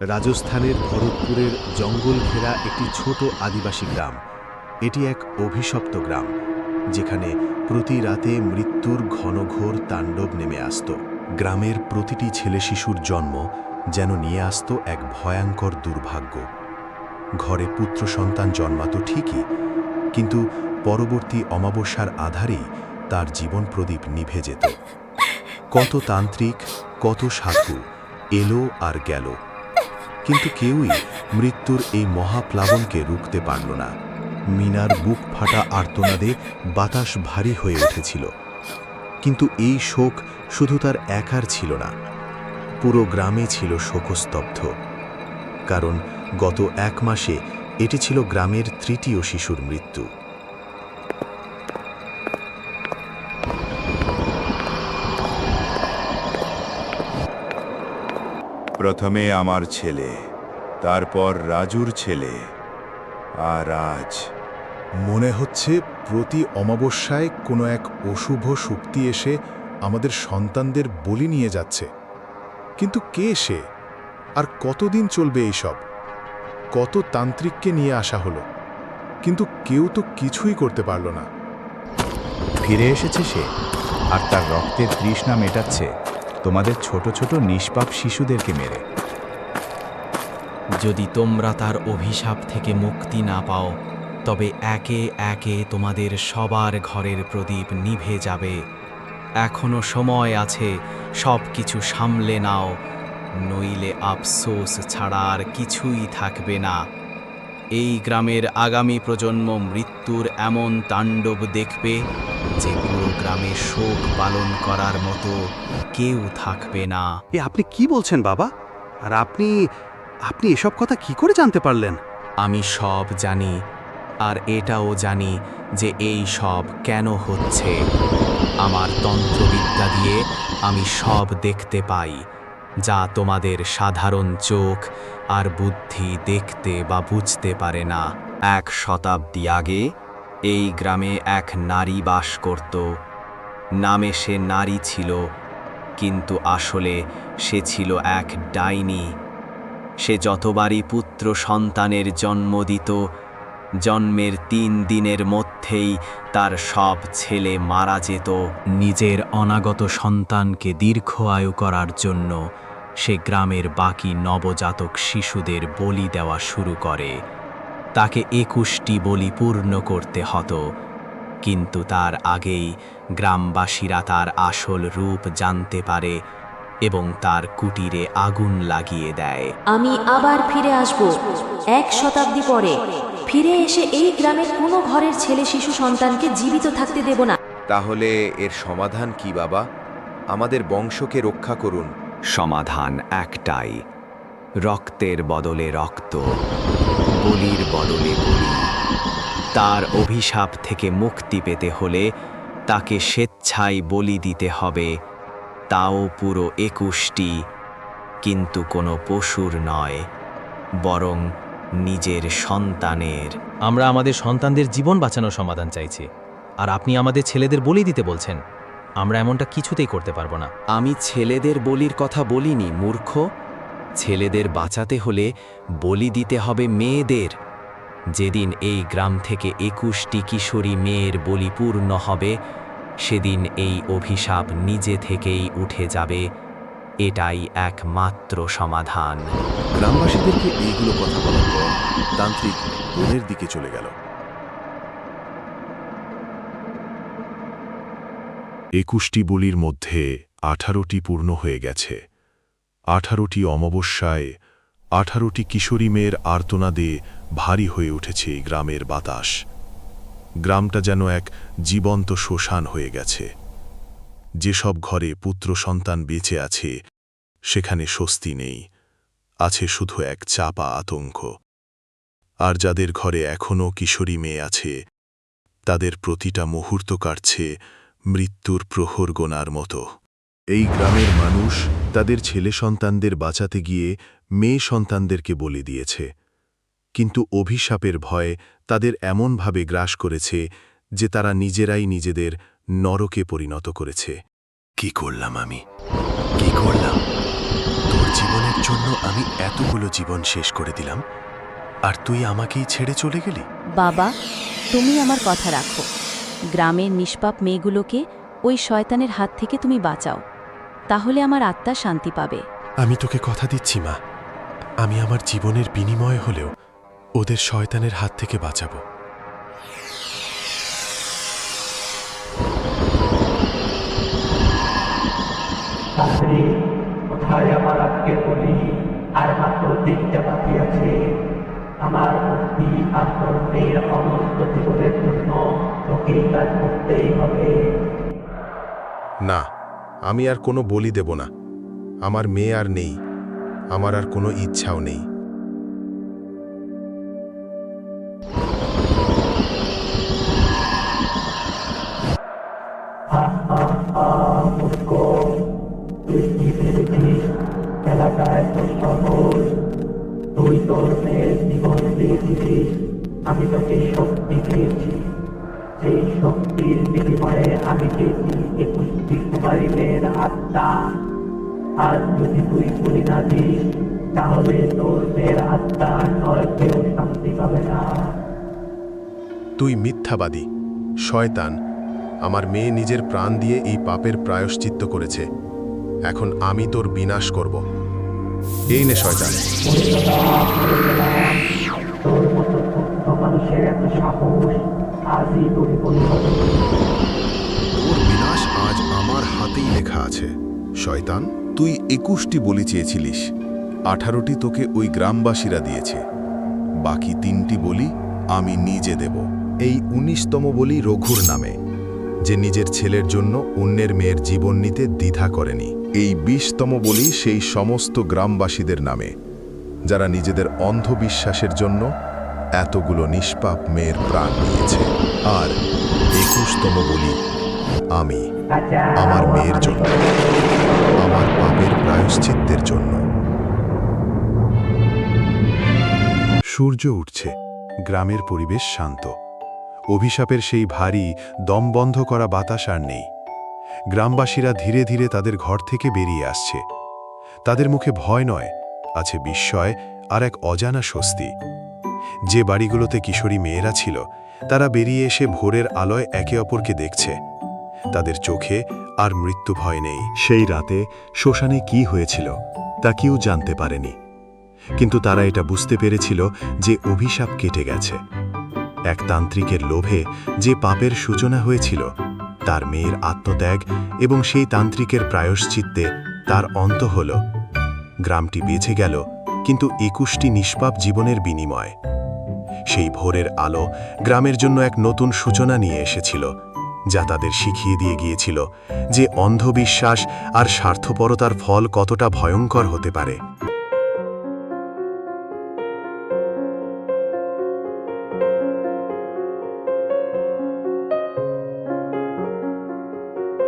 রাজস্থানের ভরতপুরের জঙ্গল ঘেরা একটি ছোট আদিবাসী গ্রাম। এটি এক অভিশপ্ত গ্রাম, যেখানে প্রতি রাতে মৃত্যুর ঘনঘোর তাণ্ডব নেমে আসত। গ্রামের প্রতিটি ছেলে শিশুর জন্ম যেন নিয়ে আসত এক ভয়ঙ্কর দুর্ভাগ্য। ঘরে পুত্র সন্তান জন্মাতো ঠিকই, কিন্তু পরবর্তী অমাবস্যার আধারেই তার জীবন প্রদীপ নিভে যেত। কত তান্ত্রিক, কত সাধু, এলো আর গেল। কিন্তু কেউই মৃত্যুর এই মহাপ্লাবনকে রুখতে পারল না। মিনার বুক ফাটা আর্তনাদে বাতাস ভারী হয়ে উঠেছিল। কিন্তু এই শোক শুধু তার একার ছিল না, পুরো গ্রামে ছিল শোকস্তব্ধ। কারণ গত এক মাসে এটি ছিল গ্রামের তৃতীয় শিশুর মৃত্যু। প্রথমে আমার ছেলে, তারপর রাজুর ছেলে, আর আজ মনে হচ্ছে প্রতি অমাবস্যায় কোনো এক অশুভ শক্তি এসে আমাদের সন্তানদের বলি নিয়ে যাচ্ছে। কিন্তু কে সে? আর কতদিন চলবে এইসব? কত তান্ত্রিককে নিয়ে আসা হলো? কিন্তু কেউ তো কিছুই করতে পারল না। ফিরে এসেছে সে, আর তার রক্তের তৃষ্ণা মেটাচ্ছে। তোমাদের ছোট ছোট নিষ্পাপ শিশুদেরকে মেরে। যদি তোমরা তার অভিশাপ থেকে মুক্তি না পাও, তবে একে একে তোমাদের সবার ঘরের প্রদীপ নিভে যাবে। এখনও সময় আছে সব কিছু সামলে নাও, নইলে আফসোস ছাড়া আর কিছুই থাকবে না। এই গ্রামের আগামী প্রজন্ম মৃত্যুর এমন তাণ্ডব দেখবে যে পুরো গ্রামে শোক পালন করার মতো কেউ থাকবে না। এ আপনি কি বলছেন বাবা? আর আপনি আপনি এসব কথা কি করে জানতে পারলেন? আমি সব জানি আর এটাও জানি যে এই সব কেন হচ্ছে। আমার তন্ত্রবিদ্যা দিয়ে আমি সব দেখতে পাই যা তোমাদের সাধারণ চোখ আর বুদ্ধি দেখতে বা বুঝতে পারে না। এক শতাব্দী আগে এই গ্রামে এক নারী বাস করত। নামে সে নারী ছিল কিন্তু আসলে সে ছিল এক ডাইনি। সে যতবারই পুত্র সন্তানের জন্ম দিত, জন্মের তিন দিনের মধ্যেই তার সব ছেলে মারা যেত। নিজের অনাগত সন্তানকে দীর্ঘ আয়ু করার জন্য সে গ্রামের বাকি নবজাতক শিশুদের বলি দেওয়া শুরু করে। তাকে একুশটি বলি পূর্ণ করতে হতো, কিন্তু তার আগেই গ্রামবাসীরা তার আসল রূপ জানতে পারে এবং তার কুটিরে আগুন লাগিয়ে দেয়। আমি আবার ফিরে আসব। এক শতাব্দী পরে ফিরে এসে এই গ্রামের কোনো ঘরের ছেলে শিশু সন্তানকে জীবিত থাকতে দেব না। তাহলে এর সমাধান কি বাবা? আমাদের বংশকে রক্ষা করুন। সমাধান একটাই রক্তের বদলে রক্ত বলির বদলে বলি। তার অভিশাপ থেকে মুক্তি পেতে হলে তাকে স্বেচ্ছায় বলি দিতে হবে। তাও পুরো একুশটি কিন্তু কোনো পশুর নয় বরং নিজের সন্তানের। আমরা আমাদের সন্তানদের জীবন বাঁচানোর সমাধান চাইছি আর আপনি আমাদের ছেলেদের বলি দিতে বলছেন। আমরা এমনটা কিছুতেই করতে পারব না। আমি ছেলেদের বলির কথা বলিনি মূর্খ। ছেলেদের বাঁচাতে হলে বলি দিতে হবে মেয়েদের। যেদিন এই গ্রাম থেকে একুশটি কিশোরী মেয়ের বলিপূর্ণ হবে সেদিন এই অভিশাপ নিজে থেকেই উঠে যাবে। এটাই একমাত্র সমাধান। গ্রামবাসীদেরকে এইগুলো কথা বলার পর তান্ত্রিক বনের দিকে চলে গেল। একুশটি বলির মধ্যে আঠারোটি পূর্ণ হয়ে গেছে। আঠারোটি অমাবস্যায় আঠারোটি কিশোরী মেয়ের আর্তনাদে ভারী হয়ে উঠেছে গ্রামের বাতাস। গ্রামটা যেন এক জীবন্ত শ্মশান হয়ে গেছে। যেসব ঘরে পুত্র সন্তান বেঁচে আছে, সেখানে স্বস্তি নেই। আছে শুধু এক চাপা আতঙ্ক। আর যাদের ঘরে এখনও কিশোরী মেয়ে আছে, তাদের প্রতিটা মুহূর্ত কাটছে মৃত্যুর প্রহর গোনার মতো। এই গ্রামের মানুষ তাদের ছেলে সন্তানদের বাঁচাতে গিয়ে মেয়ে সন্তানদেরকে বলে দিয়েছে কিন্তু অভিশাপের ভয়ে তাদের এমনভাবে গ্রাস করেছে যে তারা নিজেরাই নিজেদের নরকে পরিণত করেছে। কি করলাম আমি? কি করলাম? তোর জীবনের জন্য আমি এতগুলো জীবন শেষ করে দিলাম আর তুই আমাকেই ছেড়ে চলে গেলি? বাবা তুমি আমার কথা রাখো। গ্রামের নিষ্পাপ মেয়েগুলোকে ওই শয়তানের হাত থেকে তুমি বাঁচাও। তাহলে আমার আত্মা শান্তি পাবে। আমি তোকে কথা দিচ্ছি মা। আমি আমার জীবনের বিনিময় হলেও ওদের শয়তানের হাত থেকে বাঁচাবো। কোথায় আমার আজকে বলি? আর মাত্র তিনটা বাকি আছে। আমার মুক্তি আর কর্মের অনন্ত জীবনের জন্য তোকেই কাজ করতেই হবে। না আমি আর কোনো বলি দেব না। আমার মেয়ে আর নেই। আমার আর কোনো ইচ্ছাও নেই। দিয়েছিস আমি তোকে শক্তি দিয়েছি। সেই শক্তির বিনিময়ে আমি চেয়েছি একুশটি কুমারী মেয়ের আত্মা যদি তুই না দিস তাহলে তোর মেয়ের আত্মা নরকেও শান্তি পাবে না। তুই মিথ্যাবাদী শয়তান। আমার মেয়ে নিজের প্রাণ দিয়ে এই পাপের প্রায়শ্চিত্ত করেছে। এখন আমি তোর বিনাশ করব। এই নে শয়তান। তোর বিনাশ আজ আমার হাতেই লেখা আছে। শয়তান তুই একুশটি বলি চেয়েছিলিস, আঠারোটি তোকে ওই গ্রামবাসীরা দিয়েছে। বাকি তিনটি বলি আমি নিজে দেব। এই উনিশতম বলি রঘুর নামে, যে নিজের ছেলের জন্য অন্যের মেয়ের জীবন নিতে দ্বিধা করেনি। এই বিশতম বলি সেই সমস্ত গ্রামবাসীদের নামে, যারা নিজেদের অন্ধবিশ্বাসের জন্য এতগুলো নিষ্পাপ মেয়ের প্রাণ নিয়েছে। আর একুশতম বলি আমি, আমার মেয়ের জন্য, আমার পাপের প্রায়শ্চিত্তের জন্য। সূর্য উঠছে, গ্রামের পরিবেশ শান্ত। অভিশাপের সেই ভারী, দম বন্ধ করা বাতাস আর নেই। গ্রামবাসীরা ধীরে ধীরে তাদের ঘর থেকে বেরিয়ে আসছে। তাদের মুখে ভয় নয়, আছে বিস্ময় আর এক অজানা স্বস্তি। যে বাড়িগুলোতে কিশোরী মেয়েরা ছিল, তারা বেরিয়ে এসে ভোরের আলোয় একে অপরকে দেখছে। তাদের চোখে আর মৃত্যু ভয় নেই। সেই রাতে শ্মশানে কি হয়েছিল তা কেউ জানতে পারেনি। কিন্তু তারা এটা বুঝতে পেরেছিল যে অভিশাপ কেটে গেছে। এক তান্ত্রিকের লোভে যে পাপের সূচনা হয়েছিল, তার মেয়ের আত্মত্যাগ এবং সেই তান্ত্রিকের প্রায়শ্চিত্তে তার অন্ত হল। গ্রামটি বেঁচে গেল, কিন্তু একুশটি নিষ্পাপ জীবনের বিনিময়। সেই ভোরের আলো গ্রামের জন্য এক নতুন সূচনা নিয়ে এসেছিল। যা তাদের শিখিয়ে দিয়ে গিয়েছিল যে অন্ধবিশ্বাস আর স্বার্থপরতার ফল কতটা ভয়ঙ্কর হতে পারে।